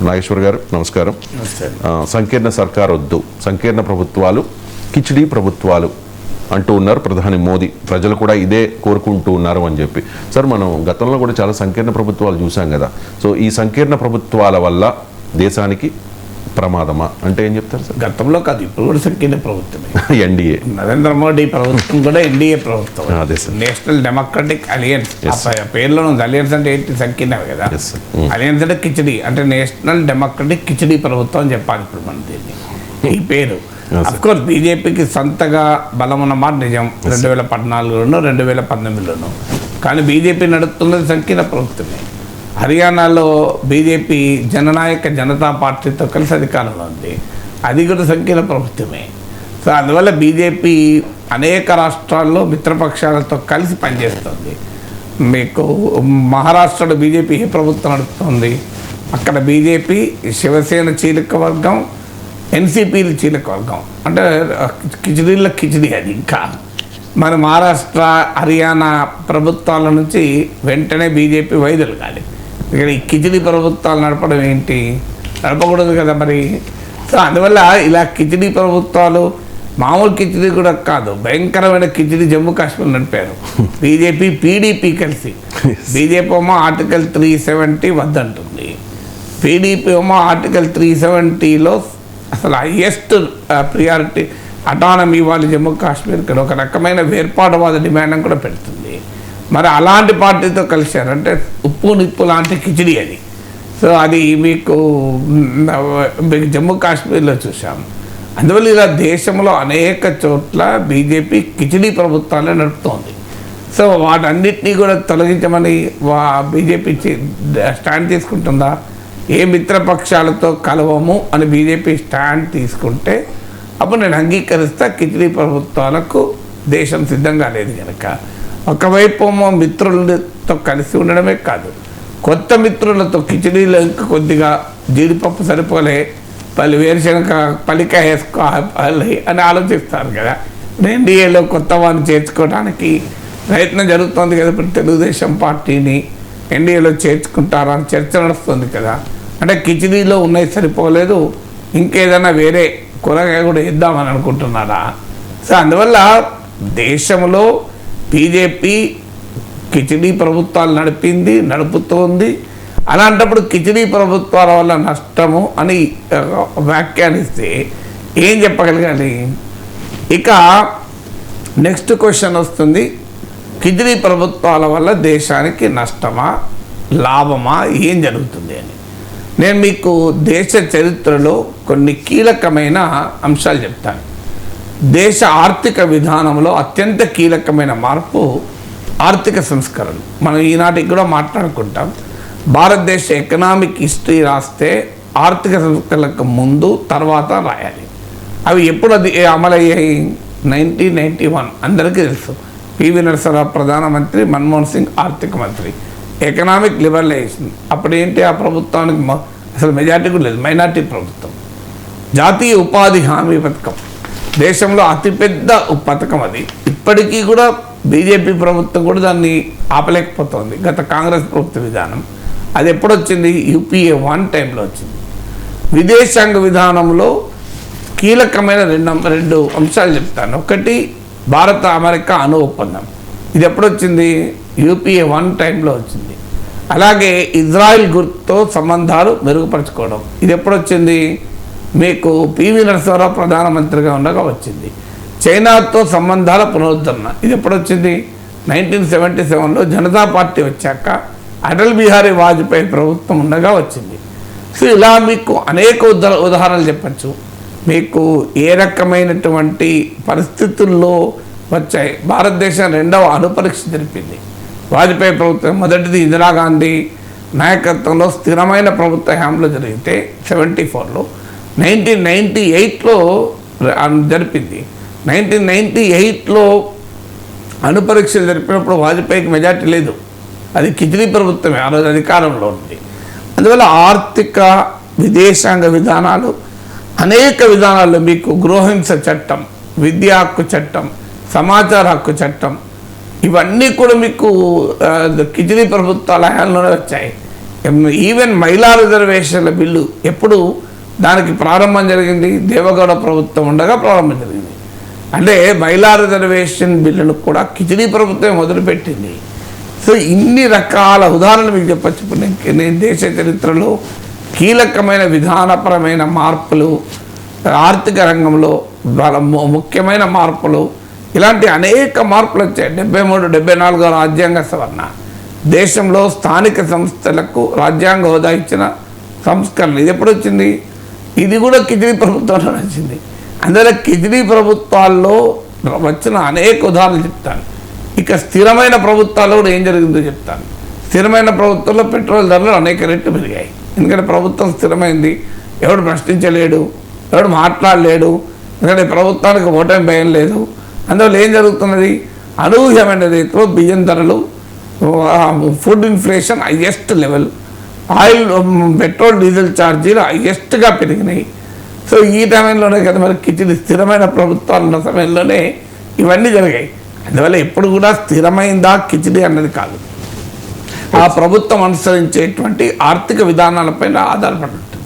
నాగేశ్వర్ గారు నమస్కారం. సంకీర్ణ సర్కార్ వద్దు. సంకీర్ణ ప్రభుత్వాలు కిచిడీ ప్రభుత్వాలు అంటూ ఉన్నారు ప్రధాని మోదీ. ప్రజలు కూడా ఇదే కోరుకుంటూ ఉన్నారు అని చెప్పి. సార్ మనం గతంలో కూడా చాలా సంకీర్ణ ప్రభుత్వాలు చూసాం కదా. సో ఈ సంకీర్ణ ప్రభుత్వాల వల్ల దేశానికి ప్రమాదమా? అంటే ఏం చెప్తారు సార్? గతంలో కాదు ఇప్పుడు కూడా సంకీర్ణ ప్రభుత్వమే. ఎన్డీఏ. నరేంద్ర మోడీ ప్రభుత్వం కూడా ఎన్డీఏ ప్రభుత్వం. అదే సార్. National democratic alliance. పేరులో ఉంది అలియన్స్ అంటే ఏంటి? సంకీర్ణమే కదా. Mm. అలియన్స్ అంటే కిచడీ. అంటే నేషనల్ డెమోక్రటిక్ కిచడీ ప్రభుత్వం అని చెప్పాలి ఇప్పుడు మనం దీన్ని. ఈ పేరు. Yes, sir. అఫ్ కోర్స్ బీజేపీకి సొంతగా బలం ఉన్న మాట నిజం. రెండు వేల పద్నాలుగులోనూ రెండు వేల పంతొమ్మిదిలోనూ. కానీ బీజేపీ నడుపుతున్నది సంకీర్ణ ప్రభుత్వమే. హర్యానాలో బీజేపీ జననాయక జనతా పార్టీతో కలిసి అధికారంలో ఉంది. అది కూడా సంఖ్యల ప్రభుత్వమే. సో అందువల్ల బీజేపీ అనేక రాష్ట్రాల్లో మిత్రపక్షాలతో కలిసి పనిచేస్తుంది. మీకు మహారాష్ట్రలో బీజేపీ ఏ ప్రభుత్వం నడుపుతుంది? అక్కడ బీజేపీ శివసేన చీలక వర్గం ఎన్సీపీలు చీలక వర్గం. అంటే కిచిడీల కిచిడి అది ఇంకా. మన మహారాష్ట్ర హర్యానా ప్రభుత్వాల నుంచి వెంటనే బీజేపీ వైదొలగాలి ఇక్కడ ఈ కిచిడి ప్రభుత్వాలు నడపడం ఏంటి? నడపకూడదు కదా మరి. సో అందువల్ల ఇలా కిచిడి ప్రభుత్వాలు మామూలు కిచిడి కూడా కాదు భయంకరమైన కిచిడి జమ్మూ కాశ్మీర్ నడిపారు. బీజేపీ పీడీపీ కలిసి. బీజేపీ ఏమో ఆర్టికల్ త్రీ సెవెంటీ వద్దంటుంది. పీడీపీ ఏమో ఆర్టికల్ త్రీ సెవెంటీలో అసలు హయ్యెస్ట్ ప్రియారిటీ అటానమీ ఇవ్వాలి జమ్మూ కాశ్మీర్కి ఒక రకమైన వేర్పాటువాద డిమాండ్ కూడా పెడుతుంది. మరి అలాంటి పార్టీతో కలిశారు. అంటే ఉప్పు నిప్పు లాంటి కిచిడి అది. సో అది మీకు మీకు జమ్మూ కాశ్మీర్లో చూసాము అందువల్ల ఇలా దేశంలో అనేక చోట్ల బీజేపీ కిచిడి ప్రభుత్వాలే నడుపుతోంది. సో వాటన్నిటినీ కూడా తొలగించమని వా బీజేపీ స్టాండ్ తీసుకుంటుందా? ఏ మిత్రపక్షాలతో కలవము అని బీజేపీ స్టాండ్ తీసుకుంటే అప్పుడు నేను అంగీకరిస్తా కిచిడి ప్రభుత్వాలకు దేశం సిద్ధంగా లేదు కనుక ఒకవైపు మిత్రులతో కలిసి ఉండడమే కాదు. కొత్త మిత్రులతో కిచిడీలో ఇంకా కొద్దిగా జీడిపప్పు సరిపోలే పలు వేరుశనక పలిక వేసుకోవాలి అని ఆలోచిస్తారు కదా. ఎన్డీఏలో కొత్త వారిని చేర్చుకోవడానికి ప్రయత్నం జరుగుతోంది కదా ఇప్పుడు తెలుగుదేశం పార్టీని. ఎన్డీఏలో చేర్చుకుంటారా అని చర్చ నడుస్తుంది కదా. అంటే కిచిడీలో ఉన్నాయి సరిపోలేదు ఇంకేదైనా వేరే కూరగాయ కూడా ఇద్దామని అనుకుంటున్నారా? సో అందువల్ల దేశంలో బీజేపీ కిచిడీ ప్రభుత్వాలు నడిపింది నడుపుతోంది. అలాంటప్పుడు కిచిడీ ప్రభుత్వాల వల్ల నష్టము అని వ్యాఖ్యానిస్తే ఏం చెప్పగలగాలి? ఇక నెక్స్ట్ క్వశ్చన్ వస్తుంది. కిచిడీ ప్రభుత్వాల వల్ల దేశానికి నష్టమా లాభమా ఏం జరుగుతుంది అని. నేను మీకు దేశ చరిత్రలో కొన్ని కీలకమైన అంశాలు చెప్తాను. దేశ ఆర్థిక విధానంలో అత్యంత కీలకమైన మార్పు ఆర్థిక సంస్కరణ మనం ఈనాటికి కూడా మాట్లాడుకుంటాం. భారతదేశ ఎకనామిక్ హిస్టరీ రాస్తే ఆర్థిక సంస్కరణలకు ముందు తర్వాత రాయాలి. అవి ఎప్పుడు అది అమలయ్యాయి? Nineteen ninety one. అందరికీ తెలుసు. పివి నరసరావు ప్రధానమంత్రి మన్మోహన్ సింగ్ ఆర్థిక మంత్రి. Economic liberalisation. అప్పుడు ఏంటి ఆ ప్రభుత్వానికి అసలు మెజార్టీ కూడా లేదు. మైనార్టీ ప్రభుత్వం. జాతీయ ఉపాధి హామీ పథకం. దేశంలో అతిపెద్ద పథకం అది. ఇప్పటికీ కూడా బీజేపీ ప్రభుత్వం కూడా దాన్ని ఆపలేకపోతుంది. గత కాంగ్రెస్ ప్రభుత్వ విధానం. అది ఎప్పుడు వచ్చింది యూపీఏ వన్ టైంలో వచ్చింది. విదేశాంగ విధానంలో కీలకమైన రెండు రెండు అంశాలు చెప్తాను. ఒకటి భారత అమెరికా అణు ఒప్పందం. ఇది ఎప్పుడు వచ్చింది యూపీఏ వన్ టైంలో వచ్చింది. అలాగే ఇజ్రాయెల్ గుర్తుతో సంబంధాలు మెరుగుపరచుకోవడం. ఇది ఎప్పుడు వచ్చింది మీకు పివి నరసింహారావు ప్రధానమంత్రిగా ఉండగా వచ్చింది. చైనాతో సంబంధాల పునరుద్ధరణ. ఇది ఎప్పుడొచ్చింది? నైన్టీన్ సెవెంటీ సెవెన్లో జనతా పార్టీ వచ్చాక అటల్ బిహారీ వాజ్పేయి ప్రభుత్వం ఉండగా వచ్చింది. సో ఇలా మీకు అనేక ఉదా ఉదాహరణలు చెప్పచ్చు. మీకు ఏ రకమైనటువంటి పరిస్థితుల్లో వచ్చాయి? భారతదేశం రెండవ అణుపరీక్ష జరిపింది. వాజ్పేయి ప్రభుత్వం మొదటిది ఇందిరాగాంధీ నాయకత్వంలో స్థిరమైన ప్రభుత్వ హయాంలో జరిగితే సెవెంటీ ఫోర్లో. నైన్టీన్ నైంటీ ఎయిట్లో జరిపింది. నైన్టీన్ నైంటీ ఎయిట్లో అణుపరీక్షలు జరిపినప్పుడు వాజ్పేయికి మెజార్టీ లేదు. అది కిచిడి ప్రభుత్వమే ఆ రోజు అధికారంలో ఉంది. అందువల్ల ఆర్థిక విదేశాంగ విధానాలు అనేక విధానాల్లో మీకు గృహహింస చట్టం విద్యా హక్కు చట్టం సమాచార హక్కు చట్టం ఇవన్నీ కూడా మీకు ఆ, కిచిడి ప్రభుత్వాల హయాంలోనే వచ్చాయి. ఈవెన్ మహిళా రిజర్వేషన్ల బిల్లు ఎప్పుడు దానికి ప్రారంభం జరిగింది దేవగౌడ ప్రభుత్వం ఉండగా ప్రారంభం జరిగింది. అంటే మహిళా రిజర్వేషన్ బిల్లును కూడా కిచిడీ ప్రభుత్వం మొదలుపెట్టింది. సో ఇన్ని రకాల ఉదాహరణలు మీకు చెప్పచ్చు. నేను- దేశ చరిత్రలో కీలకమైన విధానపరమైన మార్పులు ఆర్థిక రంగంలో ముఖ్యమైన మార్పులు ఇలాంటి అనేక మార్పులు వచ్చాయి. డెబ్బై మూడు డెబ్బై నాలుగో రాజ్యాంగ సవరణ. దేశంలో స్థానిక సంస్థలకు రాజ్యాంగ హోదా ఇచ్చిన సంస్కరణ. ఇది ఎప్పుడు వచ్చింది? ఇది కూడా కిచిడీ ప్రభుత్వంలో నచ్చింది అందువల్ల కిచిడీ ప్రభుత్వాల్లో వచ్చిన అనేక ఉదాహరణలు చెప్తాను. ఇక స్థిరమైన ప్రభుత్వాల్లో కూడా ఏం జరిగిందో చెప్తాను. స్థిరమైన ప్రభుత్వంలో పెట్రోల్ ధరలు అనేక రెట్లు పెరిగాయి. ఎందుకంటే ప్రభుత్వం స్థిరమైంది. ఎవడు ప్రశ్నించలేడు. ఎవడు మాట్లాడలేడు. ఎందుకంటే ప్రభుత్వానికి ఓటమి భయం లేదు. అందువల్ల ఏం జరుగుతున్నది? అనూహ్యమైన రీతిలో బియ్యం ధరలు food inflation highest level. Oil petrol diesel ఛార్జీలు హైయెస్ట్గా పెరిగినాయి. సో ఈ టైంలోనే కదా మరి కిచిడి స్థిరమైన ప్రభుత్వాలు ఉన్న సమయంలోనే ఇవన్నీ జరిగాయి. అందువల్ల ఎప్పుడు కూడా స్థిరమైందా కిచిడి అన్నది కాదు. ఆ ప్రభుత్వం అనుసరించేటువంటి ఆర్థిక విధానాలపైన ఆధారపడి